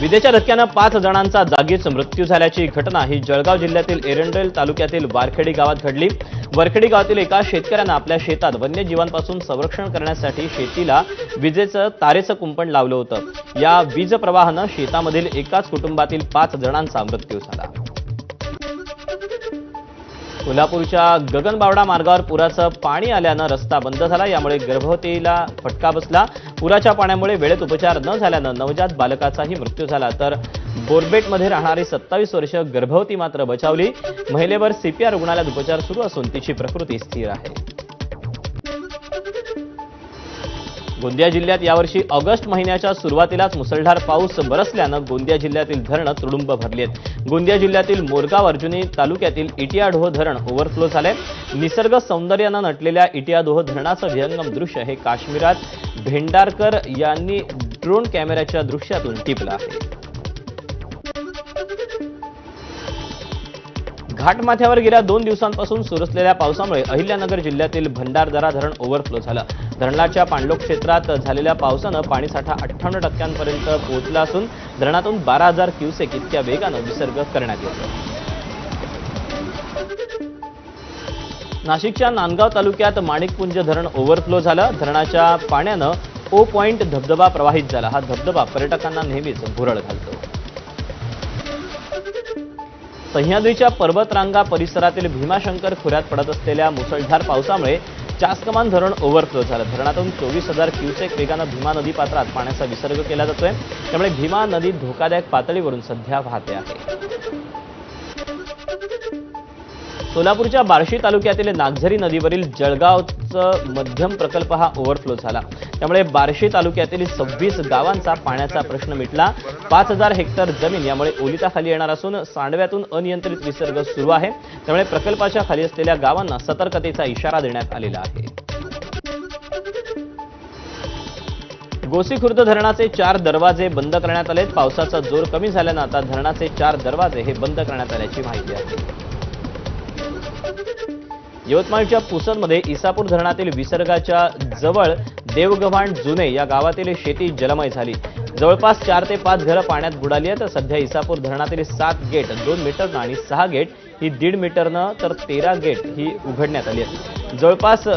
विजेच्या धक्क्यानं पाच जणांचा जागीच मृत्यू झाल्याची घटना ही जळगाव जिल्ह्यातील एरंडेल तालुक्यातील वारखेडी गावात घडली. वरखेडी गावातील एका शेतकऱ्यानं आपल्या शेतात वन्यजीवांपासून संरक्षण करण्यासाठी शेतीला विजेचं तारेचं कुंपण लावलं होतं. या वीज प्रवाहानं शेतामधील एकाच कुटुंबातील पाच जणांचा मृत्यू झाला. कोल्हापूरच्या गगनबावडा मार्गावर पुराचं पाणी आल्यानं रस्ता बंद झाला यामुळे गर्भवतीला फटका बसला. पुराच्या पाण्यामुळे वेळेत उपचार न झाल्यानं नवजात बालकाचाही मृत्यू झाला. तर बोरबेटमध्ये राहणारी सत्तावीस वर्ष गर्भवती मात्र बचावली. महिलेवर सीपीआर रुग्णालयात उपचार सुरू असून तिची प्रकृती स्थिर आहे. गोंदिया जिल्ह्यात यावर्षी ऑगस्ट महिन्याच्या सुरुवातीलाच मुसळधार पाऊस बरसल्यानं गोंदिया जिल्ह्यातील धरणं तुडुंब भरली आहेत. गोंदिया जिल्ह्यातील मोरगाव अर्जुनी तालुक्यातील इटियाडोह धरण ओव्हरफ्लो झालंय. निसर्ग सौंदर्यानं नटलेल्या इटियाडोह धरणाचं विहंगम दृश्य हे काश्मीरात भेंडारकर यांनी ड्रोन कॅमेऱ्याच्या दृश्यातून टिपलं आहे. घाटमाथ्यावर गेल्या दोन दिवसांपासून सुरू असलेल्या पावसामुळे अहिल्यानगर जिल्ह्यातील भंडारदरा धरण ओव्हरफ्लो झालं. धरणाच्या पाणलोक क्षेत्रात झालेल्या पावसानं पाणीसाठा अठ्ठावन्न टक्क्यांपर्यंत पोहोचला असून धरणातून बारा हजार क्युसेक इतक्या वेगानं विसर्ग करण्यात येतो नाशिकच्या नांदगाव तालुक्यात माणिकपुंज धरण ओव्हरफ्लो झालं. धरणाच्या पाण्यानं ओ पॉइंट धबधबा प्रवाहित झाला. हा धबधबा पर्यटकांना नेहमीच भुरळ घालतो. सह्याद्रीच्या पर्वतरांगा परिसरातील भीमाशंकर खोऱ्यात पडत असलेल्या मुसळधार पावसामुळे चासकमान धरण ओव्हरफ्लो झालं. धरणातून चोवीस हजार क्युसेक वेगानं भीमा नदी पात्रात पाण्याचा विसर्ग केला जातोय. त्यामुळे भीमा नदी धोकादायक पातळीवरून सध्या वाहते आहे. सोलापूरच्या बार्शी तालुक्यातील नागझरी नदीवरील जळगावचं मध्यम प्रकल्प हा ओव्हरफ्लो झाला. त्यामुळे बार्शी तालुक्यातील सव्वीस गावांचा पाण्याचा प्रश्न मिटला. पाच हजार हेक्टर जमीन यामुळे ओलिताखाली येणार असून सांडव्यातून अनियंत्रित विसर्ग सुरू आहे. त्यामुळे प्रकल्पाच्या खाली असलेल्या गावांना सतर्कतेचा इशारा देण्यात आलेला आहे. गोसीखुर्द धरणाचे चार दरवाजे बंद करण्यात आलेत. पावसाचा जोर कमी झाल्यानं आता धरणाचे चार दरवाजे हे बंद करण्यात आल्याची माहिती आहे. यवतमाळच्या पुसदमध्ये इसापूर धरणातील विसर्गाच्या जवळ देवगव्हाण जुने या गावातील शेती जलमय झाली. जवळपास चार ते पाच घरं पाण्यात बुडाली आहेत. तर सध्या इसापूर धरणातील सात गेट दोन मीटरनं आणि सहा गेट ही दीड मीटरनं तर तेरा गेट ही उघडण्यात आली आहेत. जवळपास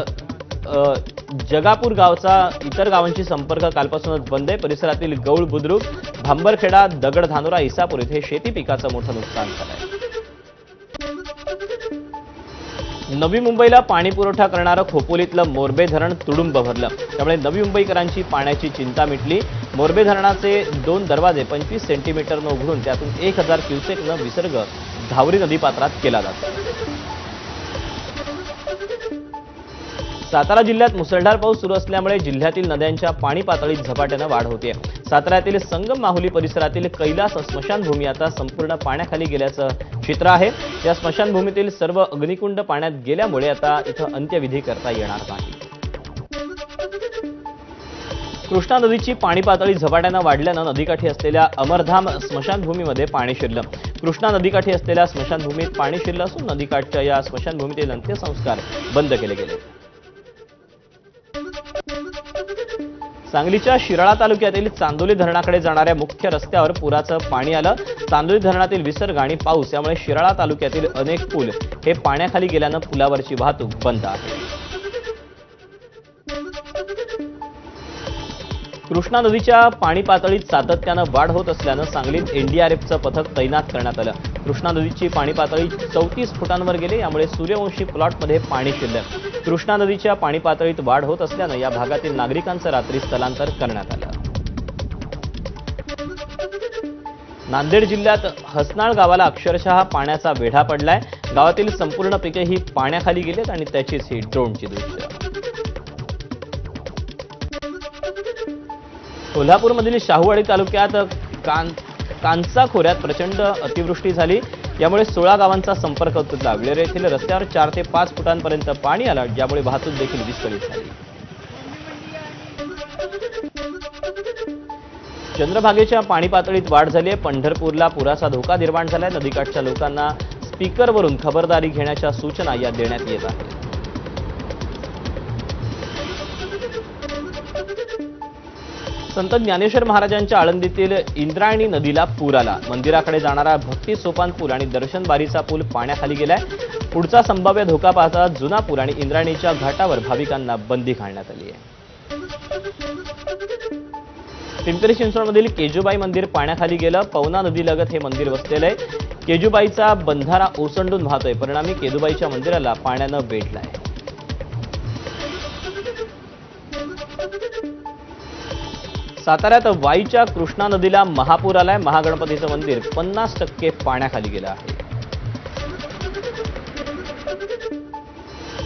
जगापूर गावचा इतर गावांशी संपर्क कालपासूनच बंद आहे. परिसरातील गौळ बुद्रुक भांबरखेडा दगडधानोरा इसापूर इथे शेती पिकाचं मोठं नुकसान झालं आहे. नवी मुंबईला पाणी पुरवठा करणारं खोपोलीतलं मोरबे धरण तुडुंब भरलं. त्यामुळे नवी मुंबईकरांची पाण्याची चिंता मिटली. मोरबे धरणाचे दोन दरवाजे पंचवीस सेंटीमीटरनं उघडून त्यातून एक हजार क्युसेकनं विसर्ग धावरी नदीपात्रात केला जातो. सातारा जिल्ह्यात मुसळधार पाऊस सुरू असल्यामुळे जिल्ह्यातील नद्यांच्या पाणी पातळीत झपाट्यानं वाढ होते साताऱ्यातील संगम माहुली परिसरातील कैलास स्मशानभूमी आता संपूर्ण पाण्याखाली गेल्याचं चित्र आहे. या स्मशानभूमीतील सर्व अग्निकुंड पाण्यात गेल्यामुळे आता इथं अंत्यविधी करता येणार नाही. कृष्णा नदीची पाणी पातळी झपाट्यानं वाढल्यानं नदीकाठी असलेल्या अमरधाम स्मशानभूमीमध्ये पाणी शिरलं. कृष्णा नदीकाठी असलेल्या स्मशानभूमीत पाणी शिरलं असून नदीकाठच्या या स्मशानभूमीतील अंत्यसंस्कार बंद केले गेले. सांगलीच्या शिराळा तालुक्यातील चांदोली धरणाकडे जाणाऱ्या मुख्य रस्त्यावर पुराचं पाणी आलं. चांदोली धरणातील विसर्ग आणि पाऊस यामुळे शिराळा तालुक्यातील अनेक पूल हे पाण्याखाली गेल्यानं पुलावरची वाहतूक बंद आहे. कृष्णा नदीच्या पाणी पातळीत सातत्यानं वाढ होत असल्यानं सांगलीत एनडीआरएफचं पथक तैनात करण्यात आलं. कृष्णा नदीची पाणी पातळी चौतीस फुटांवर गेली यामुळे सूर्यवंशी प्लॉटमध्ये पाणी शिरलं. कृष्णा नदीच्या पाणी पातळीत वाढ होत असल्यानं या भागातील नागरिकांचं रात्री स्थलांतर करण्यात आलं. नांदेड जिल्ह्यात हसनाळ गावाला अक्षरशः पाण्याचा वेढा पडलाय. गावातील संपूर्ण पिके ही पाण्याखाली गेलीत आणि त्याचीच ही ड्रोनची दृश्य. कोल्हापूरमधील शाहूवाडी तालुक्यात कान कांचा खोऱ्यात प्रचंड अतिवृष्टी झाली. यामुळे सोळा गावांचा संपर्क तुटला. विळेर येथील रस्त्यावर चार ते पाच फुटांपर्यंत पाणी आलं. ज्यामुळे वाहतूक देखील विस्कळीत झाली. चंद्रभागेच्या पाणी पातळीत वाढ झाली आहे. पंढरपूरला पुराचा धोका निर्माण झालाय. नदीकाठच्या लोकांना स्पीकरवरून खबरदारी घेण्याच्या सूचना या देण्यात येत आहेत. संत ज्ञानेश्वर महाराजांच्या आळंदीतील इंद्रायणी नदीला पूर आला. मंदिराकडे जाणारा भक्ती सोपान पूल आणि दर्शनबारीचा पूल पाण्याखाली गेलाय. पुढचा संभाव्य धोका पाहता जुना पूल आणि इंद्रायणीच्या घाटावर भाविकांना बंदी घालण्यात आली आहे. पिंपरी चिंचवडमधील केजूबाई मंदिर पाण्याखाली गेलं. पवना नदीलगत हे मंदिर वसलेलं आहे. केजूबाईचा बंधारा ओसंडून वाहतोय. परिणामी केजूबाईच्या मंदिराला पाण्यानं वेढलाय. साताऱ्यात वाईच्या कृष्णा नदीला महापूर आलाय. महागणपतीचं मंदिर पन्नास टक्के पाण्याखाली गेलं आहे.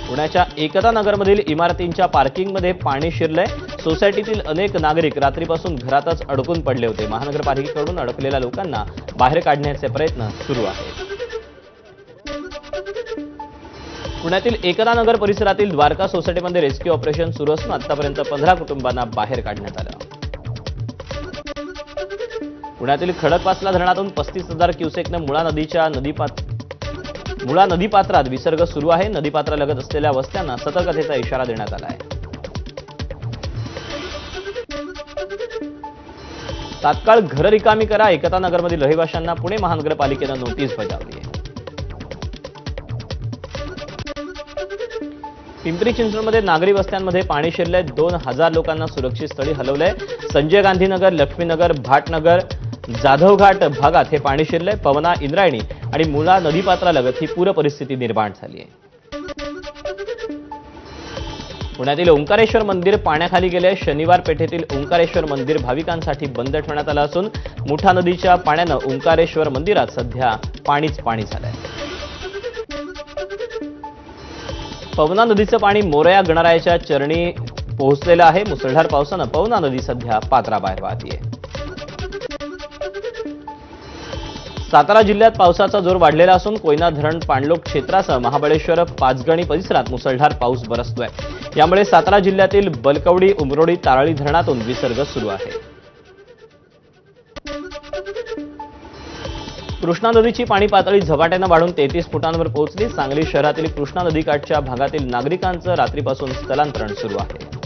पुण्याच्या एकता नगरमधील इमारतींच्या पार्किंगमध्ये पाणी शिरलंय. सोसायटीतील अनेक नागरिक रात्रीपासून घरातच अडकून पडले होते. महानगरपालिकेकडून अडकलेल्या लोकांना बाहेर काढण्याचे प्रयत्न सुरू आहेत. पुण्यातील एकता नगर परिसरातील द्वारका सोसायटीमध्ये रेस्क्यू ऑपरेशन सुरू असून आतापर्यंत पंधरा कुटुंबांना बाहेर काढण्यात आलं. पुण्यातील खडकवासला धरणातून पस्तीस हजार क्युसेकनं मुळा नदीच्या नदीपात मुळा नदीपात्रात विसर्ग सुरू आहे. नदीपात्रालगत असलेल्या वस्त्यांना सतर्कतेचा इशारा देण्यात आला आहे. तात्काळ घर रिकामी करा. एकता नगरमधील रहिवाशांना पुणे महानगरपालिकेनं नोटीस बजावली आहे. पिंपरी चिंचवडमध्ये नागरी वस्त्यांमध्ये पाणी शिरलंय. दोन हजार लोकांना सुरक्षित स्थळी हलवलंय. संजय गांधीनगर लक्ष्मीनगर भाटनगर जाधवघाट भागात हे पाणी शिरलंय. पवना इंद्रायणी आणि मुळा नदीपात्रालगत ही पूर परिस्थिती निर्माण झाली आहे. पुण्यातील ओंकारेश्वर मंदिर पाण्याखाली गेले शनिवार पेठेतील ओंकारेश्वर मंदिर भाविकांसाठी बंद ठेवण्यात आलं असून मुठा नदीच्या पाण्यानं ओंकारेश्वर मंदिरात सध्या पाणीच पाणी झालंय. पवना नदीचं पाणी मोरया गणरायाच्या चरणी पोहोचलेलं आहे. मुसळधार पावसानं पवना नदी सध्या पात्राबाहेर वाहतीये. सातारा जिल्ह्यात पावसाचा जोर वाढलेला असून कोयना धरण पाणलोट क्षेत्रासह महाबळेश्वर पाचगणी परिसरात मुसळधार पाऊस बरसतोय. यामुळे सातारा जिल्ह्यातील बलकवडी उमरोडी ताराळी धरणातून विसर्ग सुरू आहे. कृष्णा नदीची पाणी पातळी झपाट्यानं वाढून तेहतीस फुटांवर पोहोचली. सांगली शहरातील कृष्णा नदीकाठच्या भागातील नागरिकांचं रात्रीपासून स्थलांतरण सुरू आहे.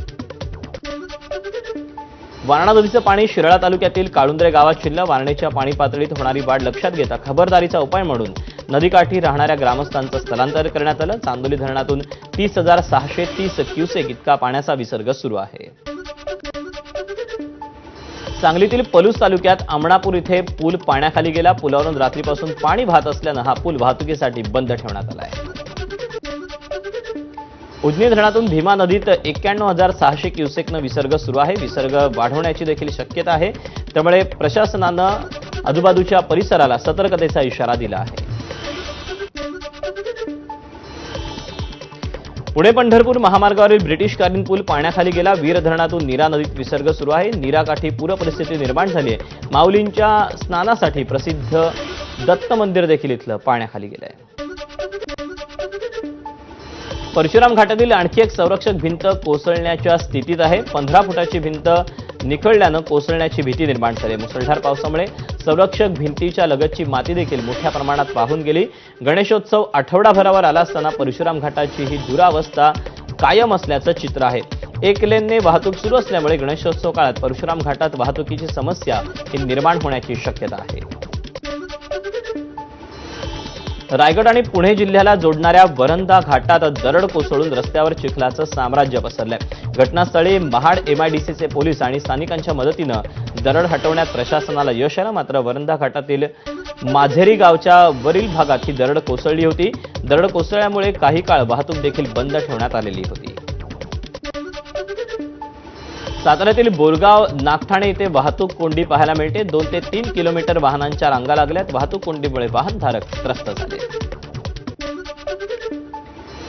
वारणा नदीचं पाणी शिराळा तालुक्यातील काळुंद्रे गावात शिरलं. वारणेच्या पाणी पातळीत होणारी वाढ लक्षात घेता खबरदारीचा उपाय म्हणून नदीकाठी राहणाऱ्या ग्रामस्थांचं स्थलांतर करण्यात आलं. चांदोली धरणातून तीस हजार सहाशे तीस क्युसेक इतका पाण्याचा विसर्ग सुरू आहे. सांगलीतील पलूस तालुक्यात आमणापूर इथे पूल पाण्याखाली गेला. पुलावरून रात्रीपासून पाणी वाहत असल्यानं हा पूल वाहतुकीसाठी बंद ठेवण्यात आला आहे. उजनी धरणातून भीमा नदीत एक्क्याण्णव हजार सहाशे क्युसेकनं विसर्ग सुरू आहे. विसर्ग वाढवण्याची देखील शक्यता आहे. त्यामुळे प्रशासनानं आजूबाजूच्या परिसराला सतर्कतेचा इशारा दिला आहे. पुणे पंढरपूर महामार्गावरील ब्रिटिशकालीन पूल पाण्याखाली गेला. वीर धरणातून नीरा नदीत विसर्ग सुरू आहे. नीराकाठी पूर परिस्थिती निर्माण झाली आहे माऊलींच्या स्नानासाठी प्रसिद्ध दत्त मंदिर देखील इथलं पाण्याखाली गेलं आहे परशुराम घाटातील आणखी एक संरक्षक भिंत कोसळण्याच्या स्थितीत आहे. पंधरा फुटाची भिंत निखळल्यानं कोसळण्याची भीती निर्माण झाली. मुसळधार पावसामुळे संरक्षक भिंतीच्या लगतची माती देखील मोठ्या प्रमाणात वाहून गेली. गणेशोत्सव आठवडाभरावर आला असताना परशुराम घाटाची ही दुरावस्था कायम असल्याचं चित्र आहे. एक लेनने वाहतूक सुरू असल्यामुळे गणेशोत्सव काळात परशुराम घाटात वाहतुकीची समस्या ही निर्माण होण्याची शक्यता आहे. रायगड आणि पुणे जिल्ह्याला जोडणाऱ्या वरंदा घाटात दरड कोसळून रस्त्यावर चिखलाचं साम्राज्य पसरलंय. घटनास्थळी महाड एमआयडीसीचे पोलीस आणि स्थानिकांच्या मदतीनं दरड हटवण्यात प्रशासनाला यश आलं. मात्र वरंदा घाटातील माझेरी गावच्या वरील भागात ही दरड कोसळली होती. दरड कोसळल्यामुळे काही काळ वाहतूक देखील बंद ठेवण्यात आलेली होती. साताऱ्यातील बोरगाव नागठाणे इथे वाहतूक कोंडी पाहायला मिळते. दोन ते तीन किलोमीटर वाहनांच्या रांगा लागल्यात. वाहतूक कोंडीमुळे वाहनधारक त्रस्त झाले.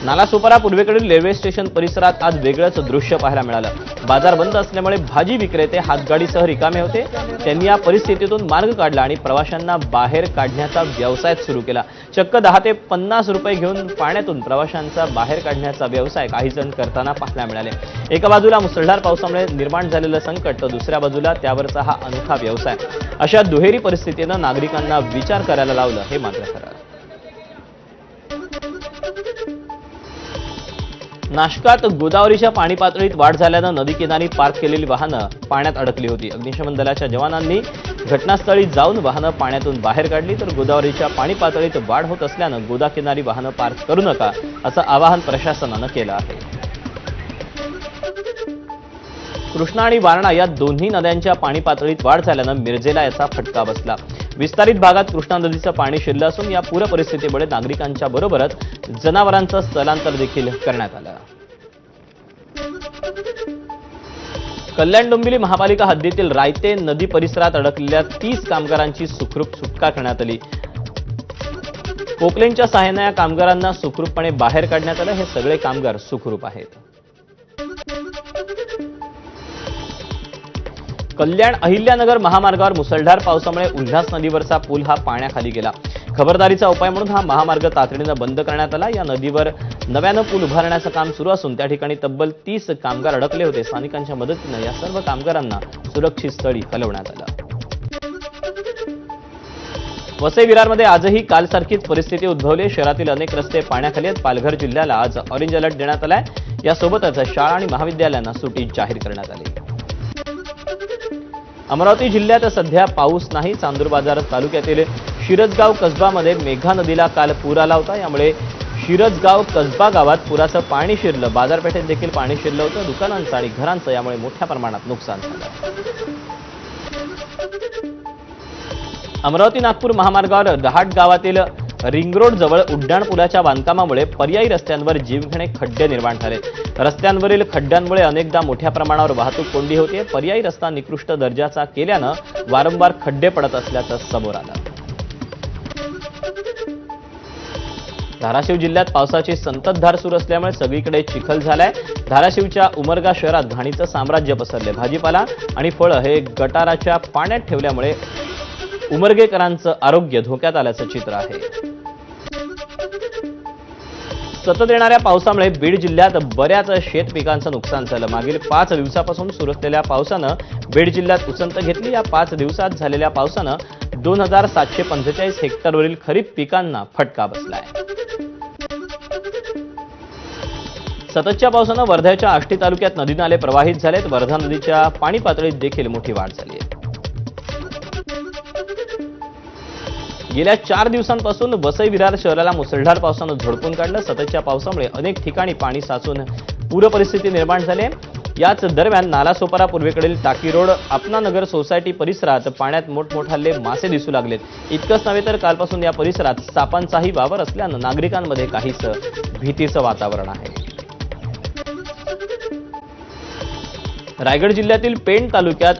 नालासोपारा पूर्वेकडील रेल्वे स्टेशन परिसरात आज वेगळंच दृश्य पाहायला मिळालं. बाजार बंद असल्यामुळे भाजी विक्रेते हातगाडीसह रिकामे होते. त्यांनी या परिस्थितीतून मार्ग काढला आणि प्रवाशांना बाहेर काढण्याचा व्यवसाय सुरू केला. चक्क दहा ते पन्नास रुपये घेऊन पाण्यातून प्रवाशांचा बाहेर काढण्याचा व्यवसाय काही जण करताना पाहायला मिळाले. एका बाजूला मुसळधार पावसामुळे निर्माण झालेलं संकट तर दुसऱ्या बाजूला त्यावरचा हा अनोखा व्यवसाय. अशा दुहेरी परिस्थितीनं नागरिकांना विचार करायला लावलं हे मात्र खरं. नाशकात गोदावरीच्या पाणी पातळीत वाढ झाल्यानं नदीकिनारी पार्क केलेली वाहनं पाण्यात अडकली होती. अग्निशमन दलाच्या जवानांनी घटनास्थळी जाऊन वाहनं पाण्यातून बाहेर काढली तर गोदावरीच्या पाणी पातळीत वाढ होत असल्यानं गोदाकिनारी वाहनं पार्क करू नका असं आवाहन प्रशासनानं केलं आहे. कृष्णा आणि वारणा या दोन्ही नद्यांच्या पाणी पातळीत वाढ झाल्यानं मिरजेला याचा फटका बसला. विस्तारित भागात कृष्णा नदीचं पाणी शिरलं असून या पूर परिस्थितीमुळे नागरिकांच्या बरोबरच जनावरांचं स्थलांतर देखील करण्यात आलं. कल्याण डोंबिवली महापालिका हद्दीतील रायते नदी परिसरात अडकलेल्या तीस कामगारांची सुखरूप सुटका करण्यात आली. पोकलेनच्या सहाय्यानं या कामगारांना सुखरूपपणे बाहेर काढण्यात आलं. हे सगळे कामगार सुखरूप आहेत. कल्याण अहिल्यानगर महामार्गावर मुसळधार पावसामुळे उल्हास नदीवरचा पूल हा पाण्याखाली गेला. खबरदारीचा उपाय म्हणून हा महामार्ग तातडीनं बंद करण्यात आला. या नदीवर नव्यानं पूल उभारण्याचं काम सुरू असून त्या ठिकाणी तब्बल तीस कामगार अडकले होते. स्थानिकांच्या मदतीनं या सर्व कामगारांना सुरक्षित स्थळी हलवण्यात आलं. वसई विरारमध्ये आजही कालसारखीच परिस्थिती उद्भवली. शहरातील अनेक रस्ते पाण्याखाली आहेत. पालघर जिल्ह्याला आज ऑरेंज अलर्ट देण्यात आलाय. यासोबतच शाळा आणि महाविद्यालयांना सुटी जाहीर करण्यात आली. अमरावती जिल्ह्यात सध्या पाऊस नाही. चांदूर बाजार तालुक्यातील शिरजगाव कसबामध्ये मेघा नदीला काल पूर आला होता यामुळे शिरजगाव कसबा गावात पुराचं पाणी शिरलं. बाजारपेठेत देखील पाणी शिरलं होतं. दुकानांचं आणि घरांचं यामुळे मोठ्या प्रमाणात नुकसान झालं. अमरावती नागपूर महामार्गावर रहाट गावातील रिंग रोड जवळ उड्डाण पुलाच्या बांधकामामुळे पर्यायी रस्त्यांवर जीवघेणे खड्डे निर्माण झाले. रस्त्यांवरील खड्ड्यांमुळे अनेकदा मोठ्या प्रमाणावर वाहतूक कोंडी होते. पर्यायी रस्ता निकृष्ट दर्जाचा केल्यानं वारंवार खड्डे पडत असल्याचं समोर आलं. धाराशिव जिल्ह्यात पावसाची संततधार सुरू असल्यामुळे सगळीकडे चिखल झालाय. धाराशिवच्या उमरगा शहरात घाणीचं साम्राज्य पसरले भाजीपाला आणि फळं हे गटाराच्या पाण्यात ठेवल्यामुळे उमरगेकरांचं आरोग्य धोक्यात आल्याचं चित्र आहे. सतत येणाऱ्या पावसामुळे बीड जिल्ह्यात बऱ्याच शेत पिकांचं नुकसान झालं. मागील पाच दिवसापासून सुरू असलेल्या पावसानं बीड जिल्ह्यात उसंत घेतली. या पाच दिवसात झालेल्या पावसानं दोन हजार सातशे पंचेचाळीस हेक्टरवरील खरीप पिकांना फटका बसलाय. सततच्या पावसानं वर्ध्याच्या आष्टी तालुक्यात नदी नाले प्रवाहित झालेत. वर्धा नदीच्या पाणी पातळीत देखील मोठी वाढ झाली आहे. गेल्या चार दिवसांपासून वसई विरार शहराला मुसळधार पावसानं झोडपून काढलं. सततच्या पावसामुळे अनेक ठिकाणी पाणी साचून पूर परिस्थिती निर्माण झाली याच दरम्यान नालासोपारा पूर्वेकडील टाकी रोड आपनानगर सोसायटी परिसरात पाण्यात मोठमोठाले मासे दिसू लागलेत. इतकंच नव्हे तर कालपासून या परिसरात सापांचाही वावर असल्यानं नागरिकांमध्ये काहीच भीतीचं वातावरण आहे. रायगड जिल्ह्यातील पेण तालुक्यात